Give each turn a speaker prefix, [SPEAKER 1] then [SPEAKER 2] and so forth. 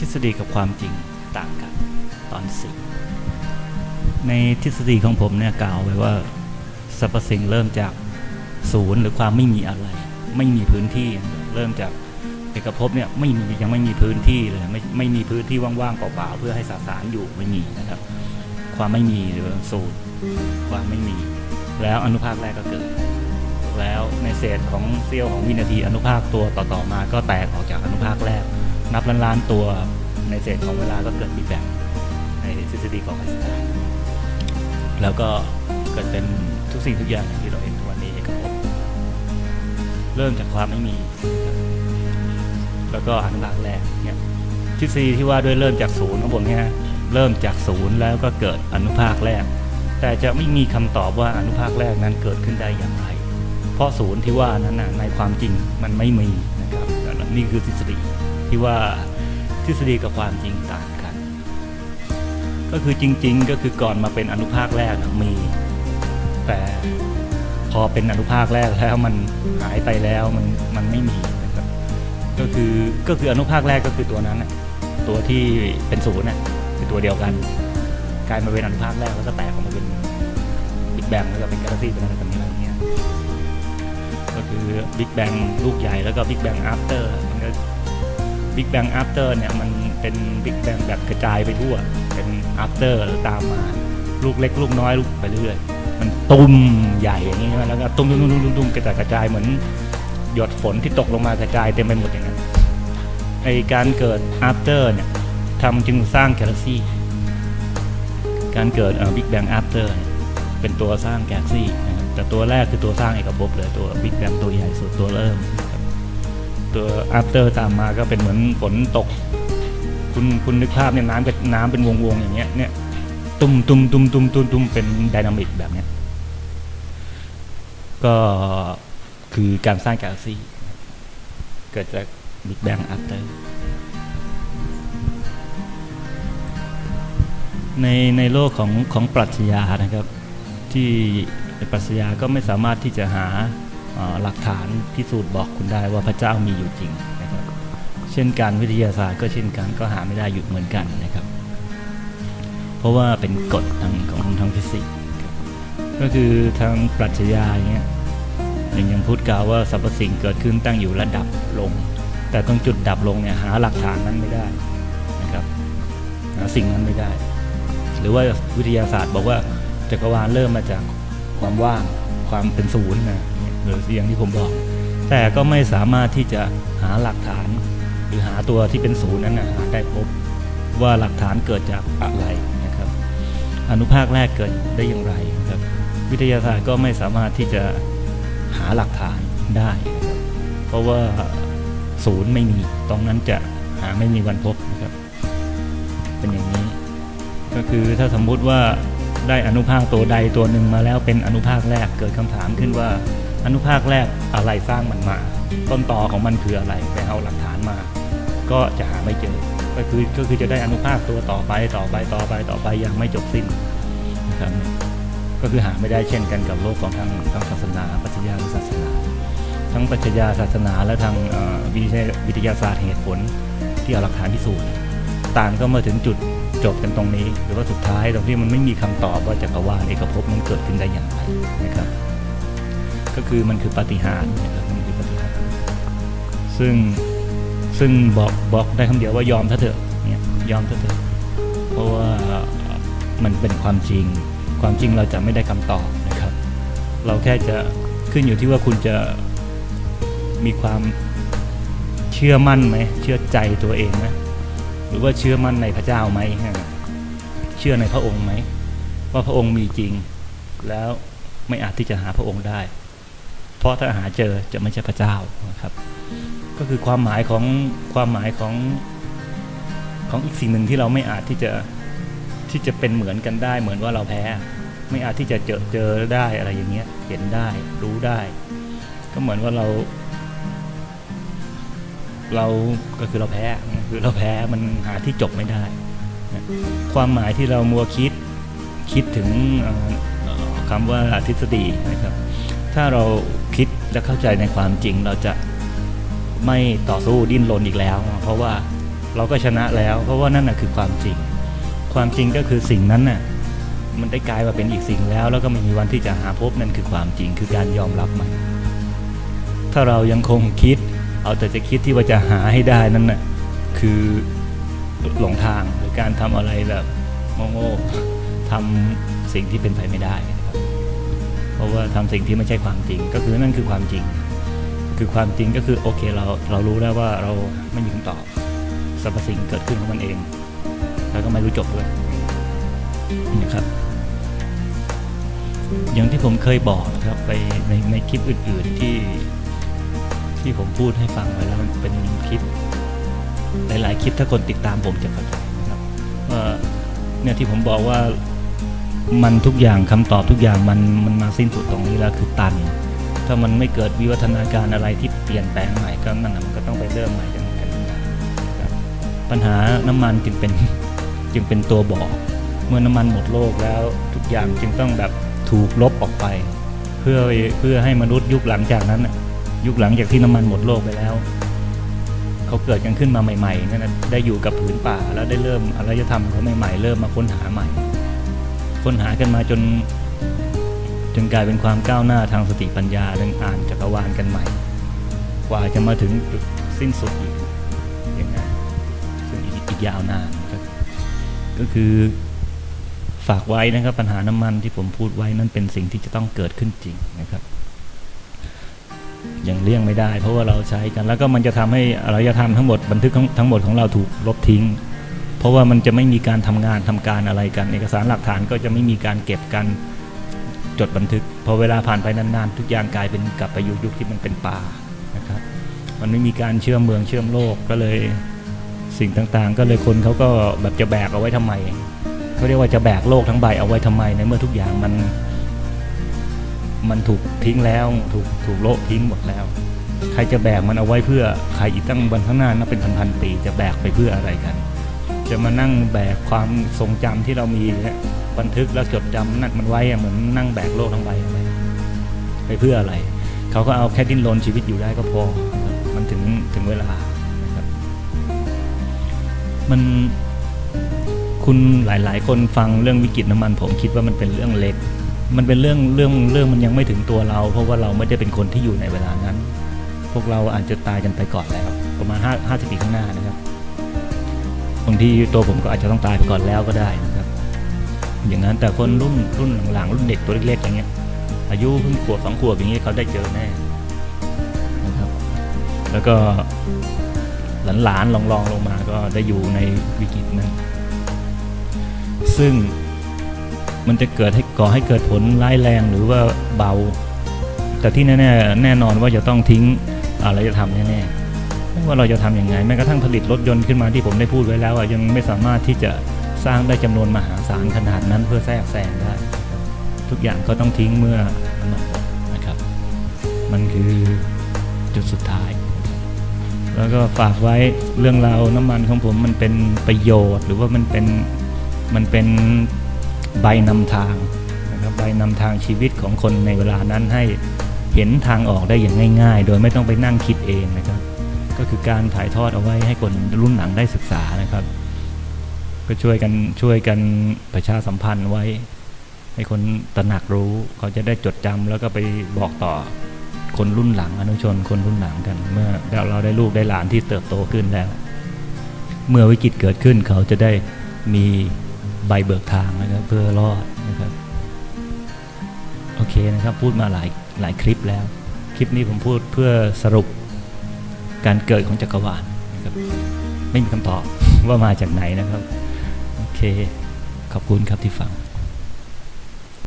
[SPEAKER 1] ทฤษฎีกับความจริงต่างกันตอนสี่ในทฤษฎีของผมเนี่ยกล่าวไว้ว่าสรรพสิ่งเริ่มจากศูนย์หรือความไม่มีอะไร ไม่มีพื้นที่เริ่มจากเอกภพเนี่ยไม่มียังไม่มีพื้นที่เลยไม่ไม่มีพื้นที่ว่างๆเปล่าๆเพื่อให้สสารอยู่ไม่มีนะครับ ความไม่มีหรือศูนย์ความไม่มี แล้วอนุภาคแรกก็เกิด แล้วในเศษของเสี้ยวของวินาทีอนุภาคตัวต่อๆมา ก็แตกออกจากอนุภาคแรก นับล้านๆตัวในเศษของเวลาก็เกิดบิ๊กแบงในทฤษฎีของไอน์สไตน์แล้วก็เกิดเป็นทุกสิ่งทุกอย่างที่เราเห็นทุกวันนี้ครับผมเริ่มจากความไม่มี แล้วก็อนุภาคแรกเนี่ยทฤษฎีที่ว่าด้วยเริ่มจากศูนย์ของผมเนี่ยเริ่มจากศูนย์แล้วก็เกิดอนุภาคแรก แต่จะไม่มีคำตอบว่าอนุภาคแรกนั้นเกิดขึ้นได้อย่างไร เพราะศูนย์ที่ว่านั้นในความจริงมันไม่มีนะครับนี่คือทฤษฎี ที่ว่าทฤษฎีกับความจริงต่างกัน ก็คือจริง ๆ ก็คือก่อนมาเป็นอนุภาคแรกนะมี แต่พอเป็นอนุภาคแรกแล้วมันหายไปแล้วมันมันไม่มีนะครับก็คือก็คืออนุภาคแรกก็คือตัวนั้นน่ะตัวที่เป็นศูนย์น่ะคือตัวเดียวกันกลายมาเป็นอนุภาคแรกแล้วก็แตกออกมาเป็นบิ๊กแบงแล้วก็เป็นกาแล็กซี่เป็นอะไรแบบนี้อะไรเงี้ยก็คือบิ๊กแบงลูกใหญ่แล้วก็บิ๊กแบงอัปเตอร์มันก็ บิ๊กแบงอัปเตอร์เนี่ยมันเป็นบิ๊กแบงแบบกระจายไปทั่ว เป็นอัปเตอร์ตามมา ลูกเล็กลูกน้อยลูกไปเรื่อย มันตุ้มใหญ่อย่างนี้ใช่ไหมแล้วก็ตุ้มตุ้มตุ้มตุ้มตุ้มกระจายกระจายเหมือนหยดฝนที่ตกลงมากระจายเต็มไปหมดอย่างนั้นไอการเกิดอัปเตอร์เนี่ยทำจึงสร้างกาแล็กซี่ การเกิดบิ๊กแบงอัปเตอร์เป็นตัวสร้างกาแล็กซี่นะครับแต่ตัวแรกคือตัวสร้างเอกภพเลยตัวบิ๊กแบงตัวใหญ่สุดตัวเริ่ม ตัวอัปเตอร์ตามมาก็เป็นเหมือนฝนตก คุณคุณนึกภาพเนี่ยน้ำกับน้ำเป็นวงๆอย่างเงี้ยเนี่ยตุ้มตุ้มตุ้มตุ้มตุ้มตุ้มเป็นไดนามิกแบบเนี้ยก็คือการสร้างกาแล็กซี่เกิดจากบิ๊กแบงอัปเตอร์ในในโลกของของปรัชญานะครับ ที่ปรัชญาก็ไม่สามารถที่จะหา หลักฐานพิสูจน์บอกคุณได้ว่าพระเจ้ามีอยู่จริงนะครับ เช่นการวิทยาศาสตร์ก็เช่นกันก็หาไม่ได้อยู่เหมือนกันนะครับ เพราะว่าเป็นกฎทางของทางฟิสิกส์ก็คือทางปรัชญาอย่างเงี้ยอย่างยังพูดกล่าวว่าสรรพสิ่งเกิดขึ้นตั้งอยู่ระดับลง แต่ตรงจุดดับลงเนี่ยหาหลักฐานนั้นไม่ได้นะครับหาสิ่งนั้นไม่ได้ หรือว่าวิทยาศาสตร์บอกว่าจักรวาลเริ่มมาจากความว่างความเป็นศูนย์นะ หรืออย่างที่ผมบอก แต่ก็ไม่สามารถที่จะหาหลักฐาน หรือหาตัวที่เป็นศูนย์นั้นหาได้พบว่าหลักฐานเกิดจากอะไรนะครับ อนุภาคแรกเกิดได้อย่างไรนะครับ วิทยาศาสตร์ก็ไม่สามารถที่จะหาหลักฐานได้ เพราะว่าศูนย์ไม่มีตรงนั้นจะหาไม่มีวันพบนะครับ เป็นอย่างนี้ ก็คือถ้าสมมุติว่าได้อนุภาคตัวใดตัวหนึ่งมาแล้วเป็นอนุภาคแรกเกิดคำถามขึ้นว่า อนุภาคแรกอะไรสร้างมันมา ต้นตอของมันคืออะไรไปเอาหลักฐานมา ก็จะหาไม่เจอ ก็คือก็คือจะได้อนุภาคตัวต่อไปต่อไปต่อไปต่อไปอย่างไม่จบสิ้นนะครับก็คือหาไม่ได้เช่นกันกับโลกของทางทางศาสนาปรัชญาหรือศาสนา ทั้งปรัชญาศาสนาและทางวิทยาวิทยาศาสตร์เหตุผลที่เอาหลักฐานพิสูจน์ต่างก็มาถึงจุดจบกันตรงนี้ หรือว่าสุดท้ายตรงที่มันไม่มีคำตอบว่าจักรวาลเอกภพมันเกิดขึ้นได้อย่างไรนะครับ ก็คือมันคือปาฏิหาริย์นะครับมันคือปาฏิหาริย์ซึ่งซึ่งบอกบอกได้คำเดียวว่ายอมเถอะเนี่ยยอมเถอะเพราะว่ามันเป็นความจริง ความจริงเราจะไม่ได้คำตอบนะครับ เราแค่จะขึ้นอยู่ที่ว่าคุณจะมีความเชื่อมั่นไหมเชื่อใจตัวเองไหมหรือว่าเชื่อมั่นในพระเจ้าไหมเชื่อในพระองค์ไหมว่าพระองค์มีจริงแล้วไม่อาจที่จะหาพระองค์ได้ เพราะถ้าหาเจอจะไม่ใช่พระเจ้านะครับ ก็คือความหมายของความหมายของของอีกสิ่งหนึ่งที่เราไม่อาจที่จะที่จะเป็นเหมือนกันได้ เหมือนว่าเราแพ้ ไม่อาจที่จะเจอเจอได้อะไรอย่างเงี้ยเห็นได้รู้ได้ ก็เหมือนว่าเรา เราก็คือเราแพ้คือเราแพ้มันหาที่จบไม่ได้ ความหมายที่เรามัวคิดคิดถึงคำว่าทฤษฎีนะครับ ถ้าเรา และเข้าใจในความจริงเราจะไม่ต่อสู้ดิ้นรนอีกแล้ว เพราะว่าเราก็ชนะแล้ว เพราะว่านั่นน่ะคือความจริง ความจริงก็คือสิ่งนั้นน่ะมันได้กลายมาเป็นอีกสิ่งแล้ว แล้วก็ไม่มีวันที่จะหาพบนั่นคือความจริงคือการยอมรับมัน ถ้าเรายังคงคิด เอาแต่จะคิดที่ว่าจะหาให้ได้นั่นน่ะคือหลงทางหรือการทำอะไรแบบโง่ๆทำสิ่งที่เป็นไปไม่ได้ เพราะว่าทำสิ่งที่ไม่ใช่ความจริง ก็คือนั่นคือความจริง คือความจริงก็คือโอเคเราเรารู้แล้วว่าเราไม่มีคำตอบสรรพสิ่งเกิดขึ้นของมันเอง แล้วก็ไม่รู้จบด้วยนะครับ อย่างที่ผมเคยบอกนะครับไปในในคลิปอื่น ๆที่ที่ผมพูดให้ฟังไว้แล้วมันเป็นคลิปหลายๆคลิปถ้าคนติดตามผมจะเข้าใจนะครับว่าเนี่ยที่ผมบอกว่า มันทุกอย่างคำตอบทุกอย่างมันมันมาสิ้นสุดตรงนี้แล้วคือตัน ถ้ามันไม่เกิดวิวัฒนาการอะไรที่เปลี่ยนแปลงใหม่ก็นั่นนะมันก็ต้องไปเริ่มใหม่กันกันปัญหาน้ำมันจึงเป็นจึงเป็นตัวบอก เมื่อน้ำมันหมดโลกแล้วทุกอย่างจึงต้องแบบถูกลบออกไป เพื่อเพื่อให้มนุษย์ยุคหลังจากนั้นน่ะยุคหลังจากที่น้ำมันหมดโลกไปแล้วเขาเกิดกันขึ้นมาใหม่ๆนั่นนะได้อยู่กับผืนป่าแล้วได้เริ่มอารยธรรมเขาใหม่ๆ เริ่มมาค้นหาใหม่ ค้นหากันมาจนจนกลายเป็นความก้าวหน้าทางสติปัญญาเรื่องอ่านจักรวาลกันใหม่ กว่าจะมาถึงจุดสิ้นสุดอีกอย่างนั้นซึ่งอีกอีกยาวนานก็คือฝากไว้นะครับปัญหาน้ำมันที่ผมพูดไว้นั่นเป็นสิ่งที่จะต้องเกิดขึ้นจริงนะครับยังเลี่ยงไม่ได้ เพราะว่าเราใช้กันแล้วก็มันจะทำให้อารยธรรมทั้งหมดบันทึกทั้งหมดของเราถูกลบทิ้ง เพราะว่ามันจะไม่มีการทำงานทำการอะไรกัน เอกสารหลักฐานก็จะไม่มีการเก็บกันจดบันทึกพอเวลาผ่านไปนานๆ ทุกอย่างกลายเป็นกลับไปอยู่ยุคที่มันเป็นป่านะครับมันไม่มีการเชื่อมเมืองเชื่อมโลกก็เลยสิ่งต่างๆ ก็เลยคนเขาก็แบบจะแบกเอาไว้ทำไมเขาเรียกว่าจะแบกโลกทั้งใบเอาไว้ทำไมในเมื่อทุกอย่างมันมันถูกทิ้งแล้วถูกถูกโละทิ้งหมดแล้ว ใครจะแบกมันเอาไว้เพื่อใครอีกตั้งวันข้างหน้านับเป็นพันๆปี จะแบกไปเพื่ออะไรกัน จะมานั่งแบกความทรงจำที่เรามีเนี่ยบันทึกแล้วจดจำนั่นมันไว้เหมือนนั่งแบกโลกทั้งใบไว้ไปเพื่ออะไร เขาก็เอาแค่ดิ้นรนชีวิตอยู่ได้ก็พอ มันถึงถึงเวลาครับมันคุณหลาย ๆ คนฟังเรื่องวิกฤตน้ำมัน ผมคิดว่ามันเป็นเรื่องเล็ก มันเป็นเรื่องเรื่องเรื่องมันยังไม่ถึงตัวเรา เพราะว่าเราไม่ได้เป็นคนที่อยู่ในเวลานั้น พวกเราอาจจะตายกันไปก่อนแล้ว ประมาณ5 50ปีข้างหน้านะครับางทีตัวผมก็อาจจะต้องตายไปก่อนแล้วก็ได้นะครับ อย่างนั้นแต่คนรุ่นรุ่นหลังๆรุ่นเด็กตัวเล็กๆอย่างเงี้ย อายุเพิ่งขวบสองขวบอย่างเงี้ยเขาได้เจอแน่นะครับ แล้วก็หลานๆลองๆลงมาก็ได้อยู่ในวิกฤตนั้นซึ่งมันจะเกิดให้ก่อให้เกิดผลร้ายแรงหรือว่าเบา แต่ที่แน่ๆแน่นอนว่าจะต้องทิ้งอะไรจะทำแน่ๆ ว่าเราจะทำยังไงแม้กระทั่งผลิตรถยนต์ขึ้นมาที่ผมได้พูดไว้แล้วอะยังไม่สามารถที่จะสร้างได้จำนวนมหาศาลขนาดนั้นเพื่อแทรกแซงได้ทุกอย่างก็ต้องทิ้งเมื่อน้ำมันหมดนะครับ มันคือจุดสุดท้าย แล้วก็ฝากไว้เรื่องราวน้ำมันของผมมันเป็นประโยชน์ หรือว่ามันเป็นมันเป็นใบนำทางนะครับใบนำทางชีวิตของคนในเวลานั้นให้เห็นทางออกได้อย่างง่าย ๆ โดยไม่ต้องไปนั่งคิดเองนะครับ ก็คือการถ่ายทอดเอาไว้ให้คนรุ่นหลังได้ศึกษานะครับ ก็ช่วยกันช่วยกันประชาสัมพันธ์ไว้ ให้คนตระหนักรู้เขาจะได้จดจำแล้วก็ไปบอกต่อคนรุ่นหลังอนุชนคนรุ่นหลังกัน เมื่อเราได้ลูกได้หลานที่เติบโตขึ้นแล้ว เมื่อวิกฤตเกิดขึ้นเขาจะได้มีใบเบิกทางนะครับเพื่อรอดนะครับโอเคนะครับพูดมาหลายหลายคลิปแล้ว คลิปนี้ผมพูดเพื่อสรุป การเกิดของจักรวาลนะครับไม่มีคำตอบว่ามาจากไหนนะครับ โอเค ขอบคุณครับที่ฟัง